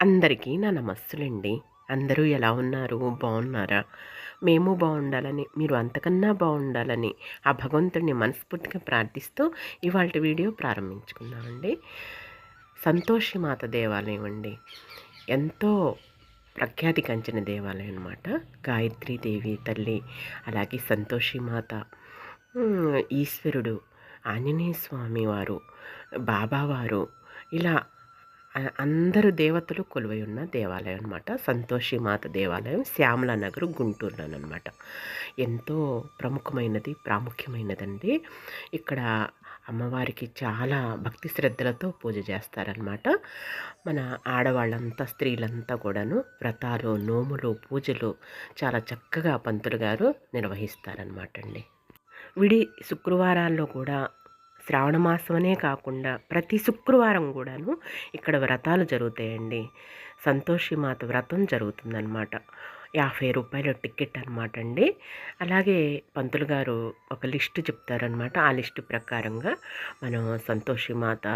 అందరికీ నా నమస్సులండి. అందరూ ఎలా ఉన్నారు? బాగున్నారా మేము బాగుండాలని మీరు అంతకన్నా బాగుండాలని ఆ భగవంతుడిని మనస్ఫూర్తిగా ప్రార్థిస్తూ ఇవాళ వీడియో ప్రారంభించుకున్నామండి సంతోషిమాత దేవాలయం అండి ఎంతో ప్రఖ్యాతి కంచిన దేవాలయం అనమాట దేవి తల్లి అలాగే సంతోషిమాత ఈశ్వరుడు ఆంజనేయ స్వామి వారు బాబావారు ఇలా అందరు దేవతలు కొలువై ఉన్న దేవాలయం అనమాట సంతోషిమాత దేవాలయం శ్యామల నగర్ గుంటూరులోనమాట ఎంతో ప్రముఖమైనది ప్రాముఖ్యమైనదండి. ఇక్కడ అమ్మవారికి చాలా భక్తి శ్రద్ధలతో పూజ చేస్తారనమాట మన ఆడవాళ్ళంతా స్త్రీలంతా కూడాను వ్రతాలు నోములు పూజలు చాలా చక్కగా పంతులు గారు నిర్వహిస్తారనమాట అండి విడి శుక్రవారాల్లో కూడా శ్రావణ మాసమనే కాకుండా ప్రతి శుక్రవారం కూడాను ఇక్కడ వ్రతాలు జరుగుతాయండి. సంతోషిమాత వ్రతం జరుగుతుందన్నమాట. యాభై రూపాయల టికెట్ అనమాట అండి. అలాగే పంతులు గారు ఒక లిస్టు చెప్తారనమాట ఆ లిస్టు ప్రకారంగా మనం సంతోషిమాత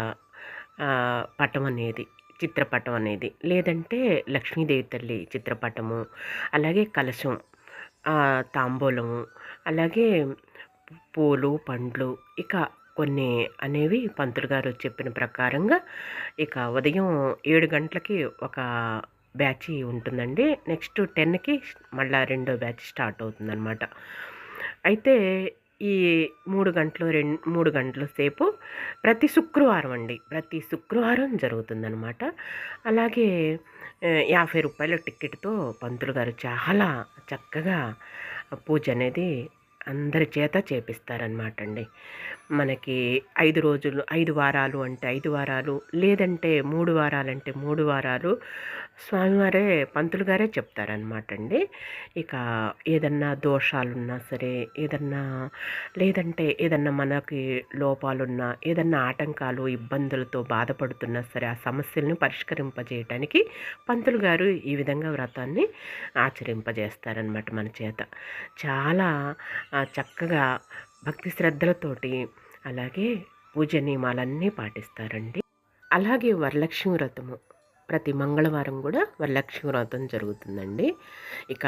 పటం అనేది చిత్రపటం అనేది లేదంటే లక్ష్మీదేవి తల్లి చిత్రపటము అలాగే కలశం తాంబూలము అలాగే పూలు పండ్లు ఇక కొన్ని అనేవి పంతులు గారు చెప్పిన ప్రకారంగా ఇక ఉదయం ఏడు గంటలకి ఒక బ్యాచ్ ఉంటుందండి. నెక్స్ట్ టెన్కి మళ్ళీ రెండో బ్యాచ్ స్టార్ట్ అవుతుందన్నమాట. అయితే ఈ మూడు గంటలు రెండు మూడు గంటల సేపు ప్రతి శుక్రవారం అండి. ప్రతి శుక్రవారం జరుగుతుందనమాట అలాగే యాభై రూపాయల టికెట్తో పంతులు గారు చాలా చక్కగా పూజ అనేది అందరి చేత చేపిస్తారనమాట అండి మనకి ఐదు రోజులు ఐదు వారాలు అంటే ఐదు వారాలు లేదంటే మూడు వారాలంటే మూడు వారాలు స్వామివారే పంతులు గారే చెప్తారనమాట అండి ఇక ఏదన్నా దోషాలున్నా సరే ఏదన్నా లేదంటే ఏదన్నా మనకి లోపాలున్నా ఏదన్నా ఆటంకాలు ఇబ్బందులతో బాధపడుతున్నా సరే ఆ సమస్యలను పరిష్కరింపజేయటానికి పంతులు గారు ఈ విధంగా వ్రతాన్ని ఆచరింపజేస్తారనమాట మన చేత. చాలా చక్కగా భక్తి శ్రద్ధలతోటి అలాగే పూజ నియమాలన్నీ పాటిస్తారండి. అలాగే వరలక్ష్మి వ్రతము. ప్రతి మంగళవారం కూడా వరలక్ష్మి వ్రతం జరుగుతుందండి. ఇక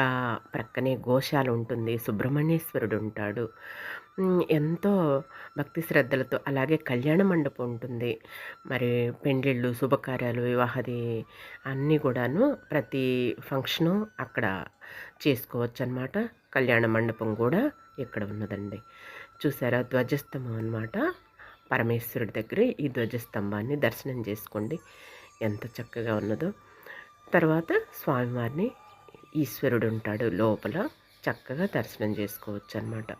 ప్రక్కనే గోశాల ఉంటుంది సుబ్రహ్మణ్యేశ్వరుడు ఉంటాడు. ఎంతో భక్తి శ్రద్ధలతో అలాగే కళ్యాణ మండపం ఉంటుంది. మరి పెండ్లిళ్ళు శుభకార్యాలు వివాహది అన్నీ కూడాను ప్రతి ఫంక్షను అక్కడ చేసుకోవచ్చు అనమాట కళ్యాణ మండపం కూడా ఇక్కడ ఉన్నదండి? చూసారా? ధ్వజస్తంభం అనమాట పరమేశ్వరుడి దగ్గర ఈ ధ్వజస్తంభాన్ని దర్శనం చేసుకోండి. ఎంత చక్కగా ఉన్నదో. తర్వాత స్వామివారిని ఈశ్వరుడు ఉంటాడు లోపల చక్కగా దర్శనం చేసుకోవచ్చు అనమాట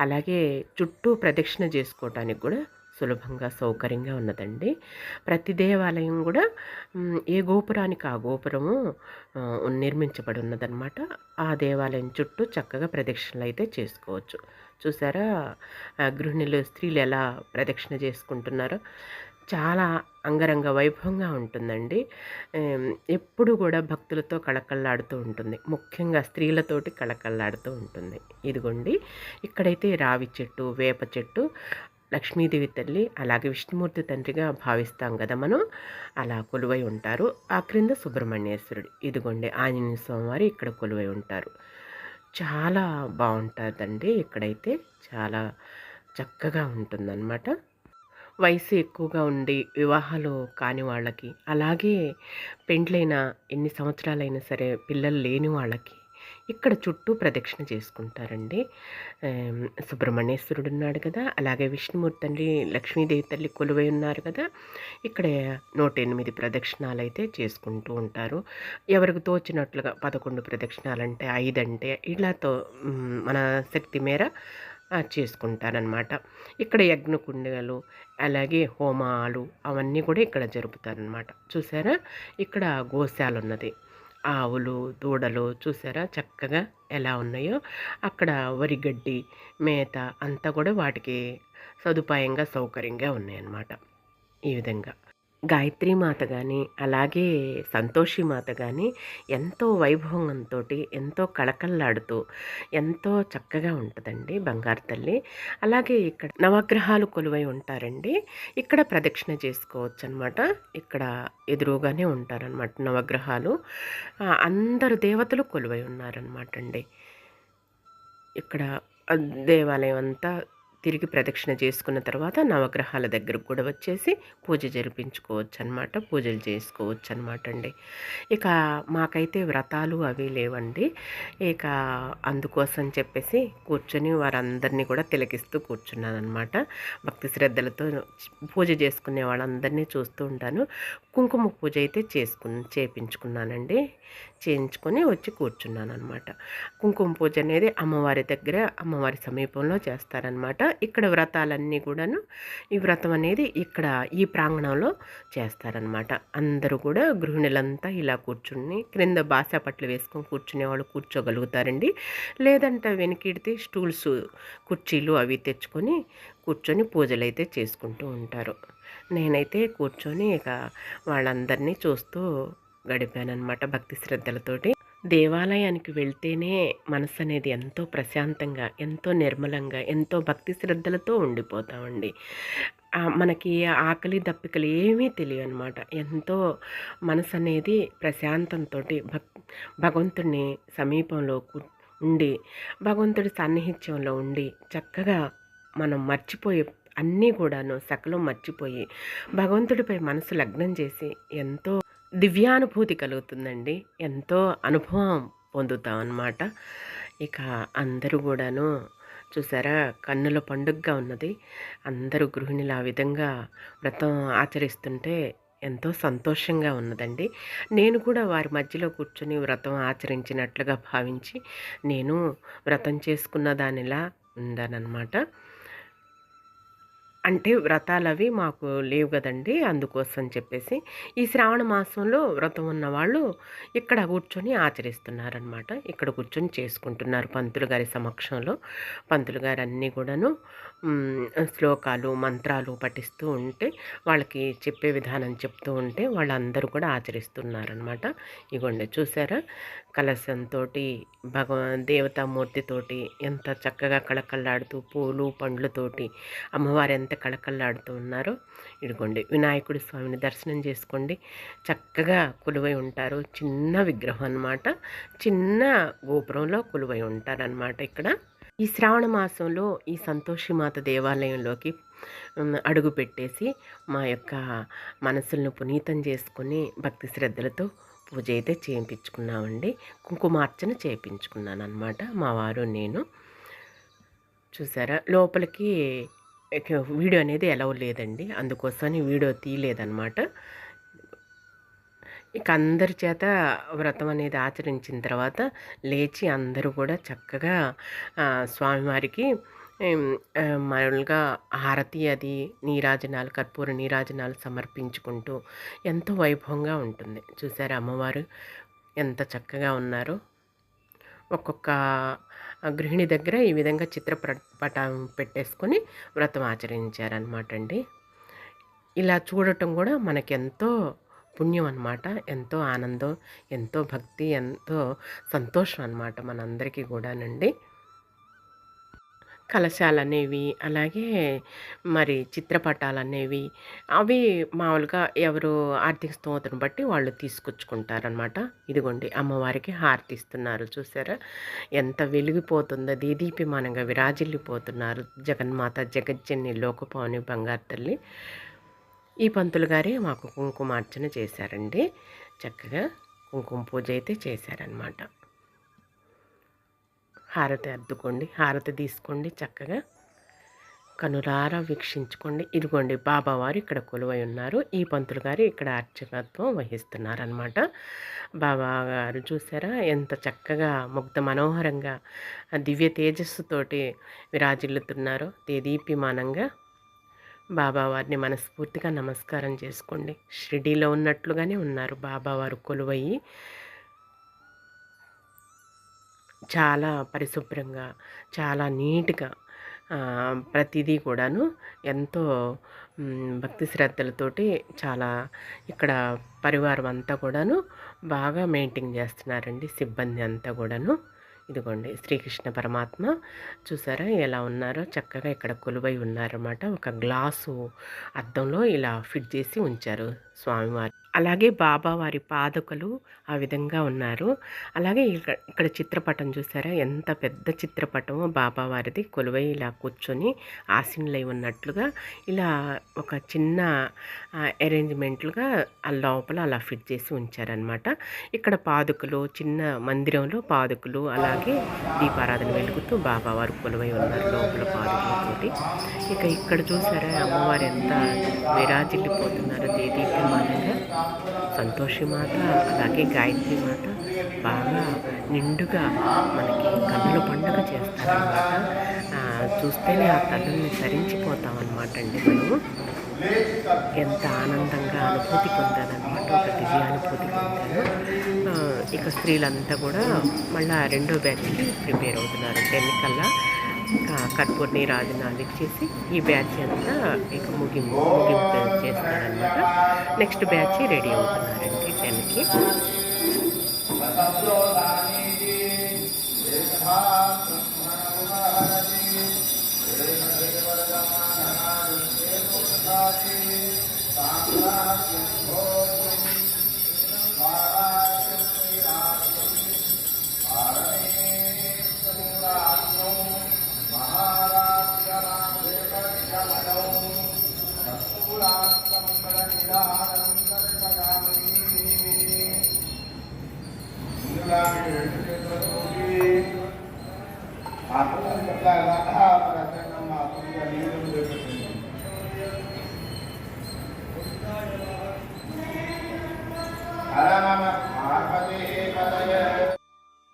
అలాగే చుట్టూ ప్రదక్షిణ చేసుకోవటానికి కూడా సులభంగా సౌకర్యంగా ఉన్నదండి. ప్రతి దేవాలయం కూడా ఏ గోపురానికి ఆ గోపురము నిర్మించబడి ఉన్నదనమాట ఆ దేవాలయం చుట్టూ చక్కగా ప్రదక్షిణలు అయితే చేసుకోవచ్చు. చూసారా? గృహిణులు స్త్రీలు ఎలా ప్రదక్షిణ చేసుకుంటున్నారో? చాలా అంగరంగ వైభవంగా ఉంటుందండి. ఎప్పుడు కూడా భక్తులతో కళకళలాడుతూ ఉంటుంది. ముఖ్యంగా స్త్రీలతోటి కళకళలాడుతూ ఉంటుంది. ఇదిగోండి ఇక్కడైతే రావి చెట్టు వేప చెట్టు లక్ష్మీదేవి తల్లి అలాగే విష్ణుమూర్తి తండ్రిగా భావిస్తాం కదా మనం. అలా కొలువై ఉంటారు. ఆ క్రింద సుబ్రహ్మణ్యేశ్వరుడు. ఇదిగోండి ఆంజనేయ స్వామివారు ఇక్కడ కొలువై ఉంటారు. చాలా బాగుంటుందండి ఇక్కడైతే. చాలా చక్కగా ఉంటుందన్నమాట. వయసు ఎక్కువగా ఉండి వివాహాలు కాని వాళ్ళకి అలాగే పెండ్లైన ఎన్ని సంవత్సరాలైనా సరే పిల్లలు లేని వాళ్ళకి ఇక్కడ చుట్టూ ప్రదక్షిణ చేసుకుంటారండి. సుబ్రహ్మణ్యేశ్వరుడు ఉన్నాడు కదా అలాగే విష్ణుమూర్తి తల్లి లక్ష్మీదేవి తల్లి కొలువై ఉన్నారు కదా ఇక్కడ నూట ఎనిమిది ప్రదక్షిణాలు అయితే చేసుకుంటూ ఉంటారు. ఎవరికి తోచినట్లుగా పదకొండు ప్రదక్షిణాలు అంటే ఐదంటే ఇలాతో మన శక్తి మేర చేసుకుంటారనమాట ఇక్కడ యజ్ఞకుండలు అలాగే హోమాలు అవన్నీ కూడా ఇక్కడ జరుపుతారనమాట చూసారా? ఇక్కడ గోశాల ఉన్నది ఆవులు దూడలు చూసారా చక్కగా ఎలా ఉన్నాయో? అక్కడ వరిగడ్డి మేత అంతా కూడా వాటికి సదుపాయంగా సౌకర్యంగా ఉన్నాయన్నమాట. ఈ విధంగా. మాత కానీ అలాగే సంతోషి మాత కానీ ఎంతో వైభవంతో ఎంతో కళకళలాడుతూ ఎంతో చక్కగా ఉంటుందండి బంగారు తల్లి. అలాగే ఇక్కడ నవగ్రహాలు కొలువై ఉంటారండి. ఇక్కడ ప్రదక్షిణ చేసుకోవచ్చు అనమాట ఇక్కడ ఎదురుగానే ఉంటారనమాట నవగ్రహాలు. అందరు దేవతలు కొలువై ఉన్నారనమాట అండి ఇక్కడ దేవాలయం అంతా తిరిగి ప్రదక్షిణ చేసుకున్న తర్వాత నవగ్రహాల దగ్గరకు కూడా వచ్చేసి పూజ జరిపించుకోవచ్చు అనమాట పూజలు చేసుకోవచ్చు అనమాట అండి ఇక మాకైతే వ్రతాలు అవి లేవండి. ఇక అందుకోసం చెప్పేసి కూర్చొని వారందరినీ కూడా తిలకిస్తూ కూర్చున్నాను అనమాట భక్తి శ్రద్ధలతో పూజ చేసుకునే వాళ్ళందరినీ చూస్తూ ఉంటాను. కుంకుమ పూజ అయితే చేసుకు చేపించుకున్నానండి. చేయించుకొని వచ్చి కూర్చున్నాను అనమాట కుంకుమ పూజ అనేది అమ్మవారి దగ్గర అమ్మవారి సమీపంలో చేస్తారనమాట ఇక్కడ వ్రతాలన్నీ కూడాను ఈ వ్రతం అనేది ఇక్కడ ఈ ప్రాంగణంలో చేస్తారనమాట అందరూ కూడా గృహిణులంతా ఇలా కూర్చుని క్రింద బాసాపట్లు వేసుకొని కూర్చునే వాళ్ళు కూర్చోగలుగుతారండి. లేదంటే వెనకిడితే స్టూల్స్ కుర్చీలు అవి తెచ్చుకొని కూర్చొని పూజలు అయితే చేసుకుంటూ ఉంటారు. నేనైతే కూర్చొని ఇక వాళ్ళందరినీ చూస్తూ గడిపానమాట భక్తి శ్రద్ధలతోటి. దేవాలయానికి వెళ్తేనే మనసు అనేది ఎంతో ప్రశాంతంగా ఎంతో నిర్మలంగా ఎంతో భక్తి శ్రద్ధలతో ఉండిపోతామండి. మనకి ఆకలి దప్పికలు ఏమీ తెలియదు అనమాట ఎంతో మనసు అనేది ప్రశాంతంతో భక్ భగవంతుడిని సమీపంలో ఉండి భగవంతుడి సాన్నిహిత్యంలో ఉండి చక్కగా మనం మర్చిపోయే అన్నీ కూడాను సకలం మర్చిపోయి భగవంతుడిపై మనసు లగ్నం చేసి ఎంతో దివ్యానుభూతి కలుగుతుందండి. ఎంతో అనుభవం పొందుతాం అన్నమాట ఇక అందరూ కూడాను చూసారా కన్నుల పండుగగా ఉన్నది. అందరూ గృహిణులు ఆ విధంగా వ్రతం ఆచరిస్తుంటే ఎంతో సంతోషంగా ఉన్నదండి. నేను కూడా వారి మధ్యలో కూర్చొని వ్రతం ఆచరించినట్లుగా భావించి నేను వ్రతం చేసుకున్న దానిలా ఉందనమాట అంటే వ్రతాలు అవి మాకు లేవు కదండి అందుకోసం చెప్పేసి. ఈ శ్రావణ మాసంలో వ్రతం ఉన్న వాళ్ళు ఇక్కడ కూర్చొని ఆచరిస్తున్నారనమాట ఇక్కడ కూర్చొని చేసుకుంటున్నారు పంతులు గారి సమక్షంలో. పంతులు గారు అన్నీ కూడాను శ్లోకాలు మంత్రాలు పఠిస్తూ ఉంటే వాళ్ళకి చెప్పే విధానం చెప్తూ ఉంటే వాళ్ళందరూ కూడా ఆచరిస్తున్నారనమాట ఇగోండి చూసారా? కలశంతో భగవ దేవతామూర్తితోటి ఎంత చక్కగా కళకళలాడుతూ పూలు పండ్లతోటి అమ్మవారు ఎంత కళకళలాడుతూ ఉన్నారో ఇదిగోండి. వినాయకుడి స్వామిని దర్శనం చేసుకోండి. చక్కగా కొలువై ఉంటారు. చిన్న విగ్రహం అనమాట చిన్న గోపురంలో కొలువై ఉంటారనమాట ఇక్కడ. ఈ శ్రావణ మాసంలో ఈ సంతోషిమాత దేవాలయంలోకి అడుగు పెట్టేసి మా యొక్క మనసులను పునీతం చేసుకొని భక్తి శ్రద్ధలతో పూజ అయితే చేయించుకున్నామండి. కుంకుమార్చన చేయించుకున్నాను అనమాట మా వారు నేను. చూసారా? లోపలికి వీడియో అనేది ఎలా లేదండి. అందుకోసమని వీడియో తీయలేదన్నమాట. ఇక అందరి చేత వ్రతం అనేది ఆచరించిన తర్వాత లేచి అందరూ కూడా చక్కగా స్వామివారికి మామూలుగా హారతి అది నీరాజనాలు కర్పూర నీరాజనాలు సమర్పించుకుంటూ ఎంతో వైభవంగా ఉంటుంది. చూసారు అమ్మవారు ఎంత చక్కగా ఉన్నారు. ఒక్కొక్క గృహిణి దగ్గర ఈ విధంగా చిత్రపటం పెట్టేసుకొని వ్రతం ఆచరించారనమాట అండి. ఇలా చూడటం కూడా మనకెంతో పుణ్యం అనమాట ఎంతో ఆనందం ఎంతో భక్తి ఎంతో సంతోషం అనమాట మనందరికీ కూడానండి. కలశాలు అనేవి అలాగే మరి చిత్రపటాలు అనేవి అవి మామూలుగా ఎవరు ఆర్థిక స్తోమతను బట్టి వాళ్ళు తీసుకొచ్చుకుంటారనమాట ఇదిగోండి అమ్మవారికి హారతి ఇస్తున్నారు చూసారా? ఎంత వెలిగిపోతుందో దీదీపిమానంగా విరాజిల్లిపోతున్నారు జగన్మాత జగజ్జన్ని లోకపావని బంగారు తల్లి. ఈ పంతులు గారే మాకు కుంకుమార్చన చేశారండి. చక్కగా కుంకుమ పూజ అయితే చేశారనమాట హారతి అద్దుకోండి. హారతి తీసుకోండి చక్కగా. కనులారా వీక్షించుకోండి. ఇదిగోండి బాబావారు ఇక్కడ కొలువై ఉన్నారు. ఈ పంతులు గారు ఇక్కడ అర్చకత్వం వహిస్తున్నారనమాట బాబా గారు చూసారా? ఎంత చక్కగా ముగ్ధ మనోహరంగా దివ్య తేజస్సుతోటి విరాజిల్లుతున్నారో. తేదీపిమానంగా బాబావారిని మనస్ఫూర్తిగా నమస్కారం చేసుకోండి. షిరిడీలో ఉన్నట్లుగానే ఉన్నారు బాబావారు కొలువయ్యి చాలా పరిశుభ్రంగా చాలా నీట్గా ప్రతిదీ కూడాను ఎంతో భక్తి శ్రద్ధలతోటి చాలా ఇక్కడ పరివారం అంతా కూడాను బాగా మెయింటైన్ చేస్తున్నారండి. సిబ్బంది అంతా కూడాను. ఇదిగోండి శ్రీకృష్ణ పరమాత్మ చూసారా ఎలా ఉన్నారో? చక్కగా ఇక్కడ కొలువై ఉన్నారన్నమాట. ఒక గ్లాసు అద్దంలో ఇలా ఫిట్ చేసి ఉంచారు స్వామివారి. అలాగే బాబా వారి పాదకులు ఆ విధంగా ఉన్నారు. అలాగే ఇక్కడ ఇక్కడ చిత్రపటం చూసారా? ఎంత పెద్ద చిత్రపటమో బాబా వారిది. కొలువై ఇలా కూర్చొని ఆసీనులై ఉన్నట్లుగా ఇలా ఒక చిన్న అరేంజ్మెంట్లుగా ఆ లోపల అలా ఫిట్ చేసి ఉంచారనమాట ఇక్కడ పాదుకలు చిన్న మందిరంలో పాదుకలు అలాగే దీపారాధన వెలుగుతూ బాబావారు కొలువై ఉన్నారు లోపల పాదుకలతోటి ఇక ఇక్కడ చూసారా? అమ్మవారు ఎంత విరాజిల్లిపోతున్నారు దేదీప్యమానంగా. సంతోషి మాత అలాగే గాయత్రి మాత బాగా నిండుగా మనకి కన్నుల పండుగ చేస్తారనమాట చూస్తేనే ఆ తల్లుల్ని సరించిపోతాం అనమాట అండి మనము ఎంత ఆనందంగా అనుభూతి పొందానమాట ఒక దివ్య అనుభూతి పొందాను ఇక స్త్రీలంతా కూడా మళ్ళీ రెండో బ్యాచ్కి ప్రిపేర్ అవుతున్నారు. టెన్ కల్లా కర్పూర్ని రాజనాలు ఇచ్చేసి ఈ బ్యాచ్ అంతా ఇక ముగింపు ముగింపు చేస్తారనమాట నెక్స్ట్ బ్యాచ్ రెడీ అవుతున్నారండి టెన్కి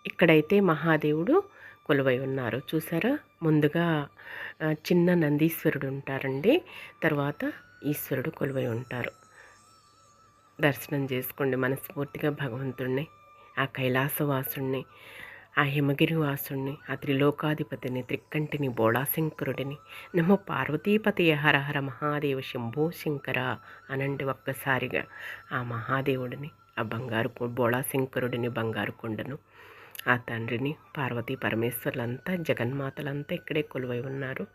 ఇక్కడైతే మహాదేవుడు కొలువై ఉన్నారు. చూసారా? ముందుగా చిన్న నందీశ్వరుడు ఉంటారండి. తర్వాత ఈశ్వరుడు కొలువై ఉంటారు. దర్శనం చేసుకోండి మనస్ఫూర్తిగా భగవంతుణ్ణి ఆ కైలాసవాసుణ్ణి ఆ హిమగిరి వాసుణ్ణి ఆ త్రిలోకాధిపతిని త్రికంటిని బోళాశంకరుడిని. నమో పార్వతీపతి హర హర మహాదేవ శంభో శంకర అనండి ఒక్కసారిగా ఆ మహాదేవుడిని ఆ బంగారు బోళాశంకరుడిని బంగారు కొండను ఆ తండ్రిని పార్వతీ పరమేశ్వర్లంతా జగన్మాతలంతా ఇక్కడే కొలువై ఉన్నారు.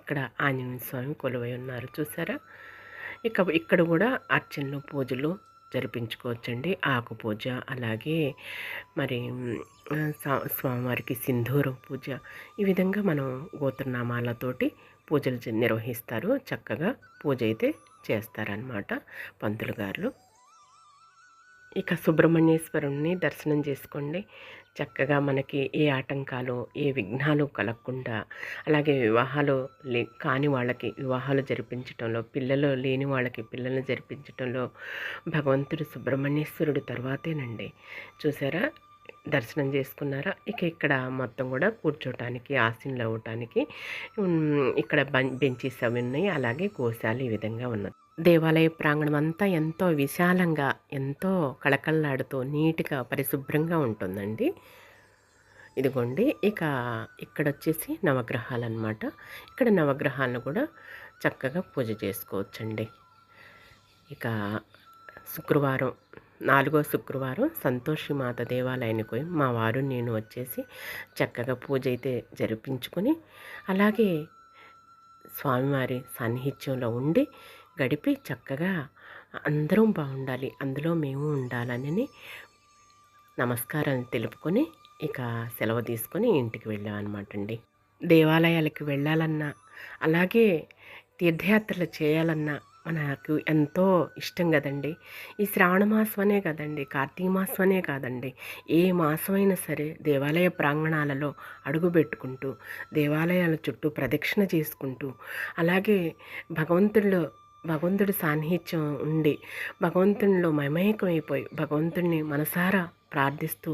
ఇక్కడ ఆంజనేయ స్వామి కొలువై ఉన్నారు. చూసారా? ఇక ఇక్కడ కూడా అర్చనలు పూజలు జరిపించుకోవచ్చండి. ఆకు పూజ అలాగే మరి స్వామివారికి సింధూరం పూజ. ఈ విధంగా మనం గోత్రనామాలతోటి పూజలు జ- నిర్వహిస్తారు. చక్కగా పూజ అయితే చేస్తారనమాట పంతులు గారు. ఇక సుబ్రహ్మణ్యేశ్వరుణ్ణి దర్శనం చేసుకోండి. చక్కగా మనకి ఏ ఆటంకాలు ఏ విఘ్నాలు కలగకుండా అలాగే వివాహాలు లే కాని వాళ్ళకి వివాహాలు జరిపించటంలో పిల్లలు లేని వాళ్ళకి పిల్లలను జరిపించటంలో భగవంతుడు సుబ్రహ్మణ్యేశ్వరుడు తర్వాతేనండి. చూసారా? దర్శనం చేసుకున్నారా? ఇక ఇక్కడ మొత్తం కూడా కూర్చోటానికి ఆసీనులు అవ్వటానికి ఇక్కడ బం- బెంచీస్ అవి ఉన్నాయి. అలాగే గోశాలు ఈ విధంగా ఉన్నది. దేవాలయ ప్రాంగణం అంతా ఎంతో విశాలంగా ఎంతో కళకళలాడుతూ నీట్గా పరిశుభ్రంగా ఉంటుందండి. ఇదిగోండి ఇక ఇక్కడ వచ్చేసి నవగ్రహాలు అన్నమాట ఇక్కడ నవగ్రహాలను కూడా చక్కగా పూజ చేసుకోవచ్చండి. ఇక శుక్రవారం నాలుగో శుక్రవారం సంతోషి మాత దేవాలయానికి పోయి మా వారు నేను వచ్చేసి చక్కగా పూజ అయితే జరిపించుకొని అలాగే స్వామివారి సాన్నిహిత్యంలో ఉండి గడిపి చక్కగా అందరం బాగుండాలి అందులో మేము ఉండాలని నమస్కారాలు తెలుపుకొని ఇక సెలవు తీసుకొని ఇంటికి వెళ్ళామన్నమాట అండి దేవాలయాలకు వెళ్ళాలన్నా అలాగే తీర్థయాత్రలు చేయాలన్నా మనకు ఎంతో ఇష్టం కదండి. ఈ శ్రావణ మాసమనే కదండి కార్తీక మాసమనే కాదండి. ఏ మాసమైనా సరే దేవాలయ ప్రాంగణాలలో అడుగుపెట్టుకుంటూ దేవాలయాల చుట్టూ ప్రదక్షిణ చేసుకుంటూ అలాగే భగవంతుళ్ళు భగవంతుడి సాన్నిహిత్యం ఉండి భగవంతునిలో మమేకమైపోయి భగవంతుడిని మనసారా ప్రార్థిస్తూ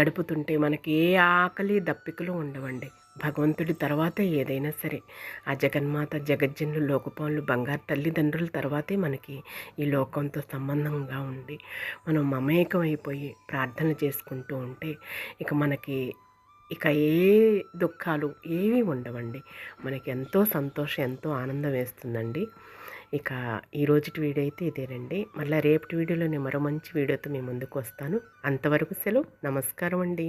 గడుపుతుంటే మనకి ఏ ఆకలి దప్పికలు ఉండవండి. భగవంతుడి తర్వాతే ఏదైనా సరే. ఆ జగన్మాత జగజ్జనులు లోకపాలు బంగారు తల్లిదండ్రుల తర్వాతే మనకి ఈ లోకంతో సంబంధంగా ఉండి మనం మమేకం అయిపోయి ప్రార్థన చేసుకుంటూ ఉంటే ఇక మనకి ఇక ఏ దుఃఖాలు ఏవి ఉండవండి. మనకి ఎంతో సంతోషం ఎంతో ఆనందం వేస్తుందండి. ఇక ఈ వీడియో అయితే ఇదేనండి. మళ్ళీ రేపటి వీడియోలో నేను మరో మంచి వీడియోతో మీ ముందుకు వస్తాను. అంతవరకు సెలవు. నమస్కారం అండి